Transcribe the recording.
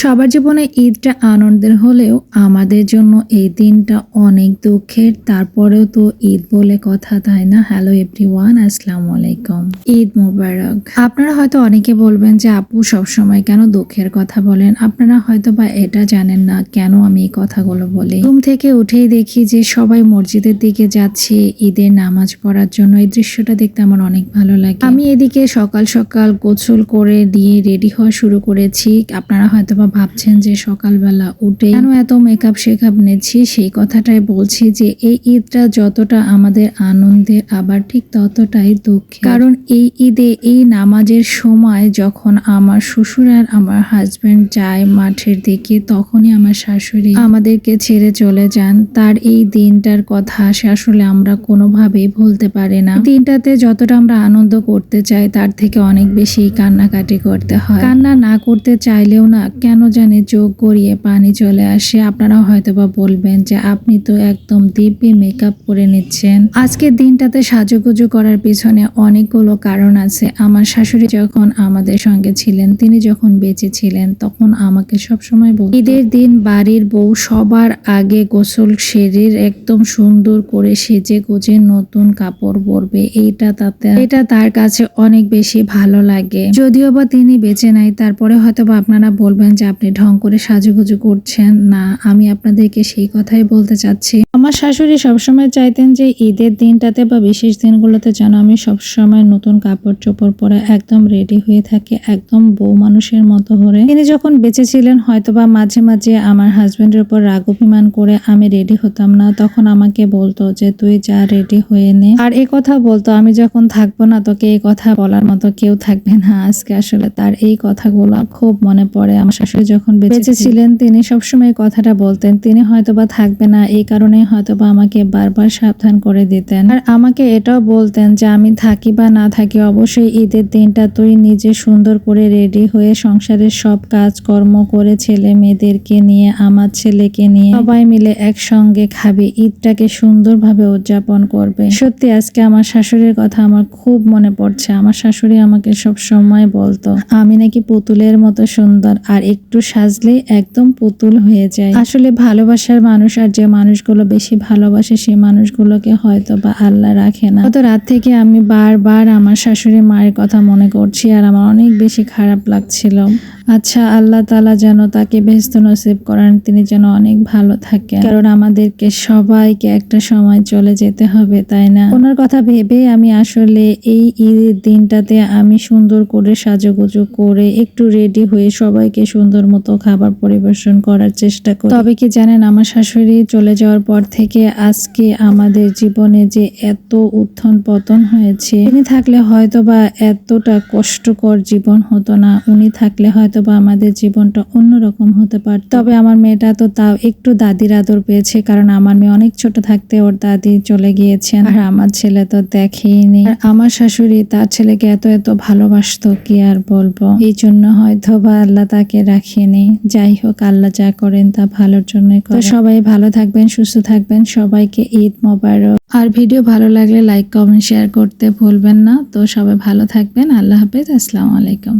সবার জীবনে ঈদটা আনন্দের হলেও আমাদের জন্য এই দিনটা অনেক দুঃখের। তারপরেও তো ঈদ বলে কথা, তাই না? হ্যালো এভরিওয়ান আসসালামু আলাইকুম। ঈদ মোবারক। আপনারা হয়তো অনেকে বলবেন যে, আপু, সবসময় কেন দুঃখের কথা বলেন? আপনারা হয়তো বা এটা জানেন না, কেন আমি এই কথাগুলো বলি। ঘুম থেকে উঠেই দেখি যে, সবাই মসজিদের দিকে যাচ্ছে, ঈদের নামাজ পড়ার জন্য। এই দৃশ্যটা দেখতে আমার অনেক ভালো লাগে। আমি এদিকে সকাল সকাল গোসল করে দিয়ে রেডি হওয়া শুরু করেছি। আপনারা হয়তো বা ভাবছেন যে সকালবেলা উঠে কেন এত মেকআপ শেকআপ নেছি সেই কথাটাই বলছি যে এই ঈদটা যতটা আমাদের আনন্দের আবার ঠিক ততটাই দুঃখের। কারণ এই ঈদে, এই নামাজের সময় যখন আমার শ্বশুর আর আমার হাজবেন্ড যায় মাঠের দিকে, তখনই আমার শাশুড়ি আমাদেরকে ছেড়ে চলে যান। তার এই দিনটার কথা আসলে আমরা কোনোভাবেই ভুলতে পারি না। দিনটাতে যতটা আমরা আনন্দ করতে চাই, তার থেকে অনেক বেশি কান্নাকাটি করতে হয়। কান্না না করতে চাইলেও না, কেন জানি চোখ গড়িয়ে পানি চলে আসে। আপনারা হয়তো বা বলবেন যে আপনি তো একদম দিব্যি মেকআপ করে নিচ্ছেন। আজকের দিনটাতে সাজুগুজু করার পিছনে অনেকগুলো কারণ আছে। আমার শাশুড়ি যখন আমাদের সঙ্গে ছিলেন, তিনি যখন বেঁচে ছিলেন, তখন আমাকে সবসময় বল ঈদের দিন বাড়ির বউ সবার আগে গোসল শরীর একদম সুন্দর করে সেজে গোজে নতুন কাপড় পরবে। এইটা তাতে, এটা তার কাছে অনেক বেশি ভালো লাগে। যদিও বা তিনি বেঁচে নাই, তারপরে হয়তো বা আপনারা বলবেন যে আপনি ঢং করে সাজুগুজু করছেন, না, আমি আপনাদেরকে সেই কথাই বলতে চাচ্ছি। আমার শাশুড়ি সবসময় চাইতেন যে ঈদের দিনটাতে বা বিশেষ দিনগুলোতে যেন আমি সবসময় নতুন কাপড় চোপড় পরে একদম রেডি হয়ে থাকি, একদম বউ মানুষের মতো হয়ে। তিনি যখন বেঁচে ছিলেন হয়তো বা মাঝে মাঝে আমার হাজবেন্ডের উপর রাগ অভিমান করে আমি রেডি হতাম না, তখন আমাকে বলতো যে, তুই যা রেডি হয়ে নে। আর এই কথা বলতো, আমি যখন থাকব না তোকে এই কথা বলার মতো কেউ থাকবে না। আজকে আসলে তার এই কথাগুলো খুব মনে পড়ে আমার শাশুড়ি যখন বেঁচে ছিলেন তিনি সবসময় কথাটা বলতেন তিনি হয়তো বা থাকবে না এই কারণে হয়তো বা আমাকে বারবার সাবধান করে দিতেন। আর আমাকে এটাও বলতেন যে আমি থাকি বা না থাকি অবশ্যই ঈদের দিনটা তুই নিজে সুন্দর করে রেডি হয়ে সংসারের সব কাজ কর্ম করে ছেলে মেয়েদেরকে নিয়ে আমার ছেলেকে নিয়ে সবাই মিলে একসঙ্গে খাবে ঈদটাকে সুন্দরভাবে উদযাপন করবে। সত্যি আজকে আমার শাশুড়ির কথা আমার খুব মনে পড়ছে। আমার শাশুড়ি আমাকে সব সময় বলতো আমি নাকি পুতুলের মতো সুন্দর আর একটু সাজলেই একদম পুতুল হয়ে যায়। আসলে ভালোবাসার মানুষ আর যে মানুষগুলো বেশি ভালোবাসে সেই মানুষগুলোকে হয়তো বা আল্লাহ রাখে না। গত রাত থেকে আমি বারবার আমার শাশুড়ি মায়ের কথা মনে করছি আর আমার অনেক বেশি খারাপ লাগছিল। আচ্ছা আল্লাহ তালা যেন তাকে বেহস্ত নসিব করেন, তিনি যেন অনেক ভালো থাকেন। কারণ আমাদেরকে সবাইকে একটা সময় চলে যেতে হবে, তাই না? ওনার কথা ভেবে আমি আসলে এই ঈদের দিনটাতে আমি সুন্দর করে সাজুগুজু করে একটু রেডি হয়ে সবাইকে সুন্দর মতো খাবার পরিবেশন করার চেষ্টা করি। তবে কি জানেন, আমার শাশুড়ি চলে যাওয়ার পর থেকে আজকে আমাদের জীবনে যে এত উত্থান পতন হয়েছে, উনি থাকলে হয়তো বা এতটা কষ্টকর জীবন হতো না, উনি থাকলে হয়তো বা আমাদের জীবনটা অন্যরকম হতে পারত। তবে আমার মেয়েটা তো তাও একটু দাদির আদর পেয়েছে, কারণ আমার মেয়ে অনেক ছোট থাকতে ওর দাদি চলে গিয়েছেন। আর আমার ছেলে তো দেখেইনি। আমার শাশুড়ি তার ছেলেকে এত এত ভালোবাসতো, কি আর বলব? এই জন্য হয়তো বা আল্লাহ তাকে রাখেনি যাই হোক আল্লাহ যা করেন তা ভালোর জন্যই সবাই ভালো থাকবেন সুস্থ থাকবেন। সবাইকে ঈদ মোবারক। আর ভিডিও ভালো লাগলে লাইক কমেন্ট শেয়ার করতে ভুলবেন না। তো সবাই ভালো থাকবেন। আল্লাহ হাফেজ। আসসালামু আলাইকুম।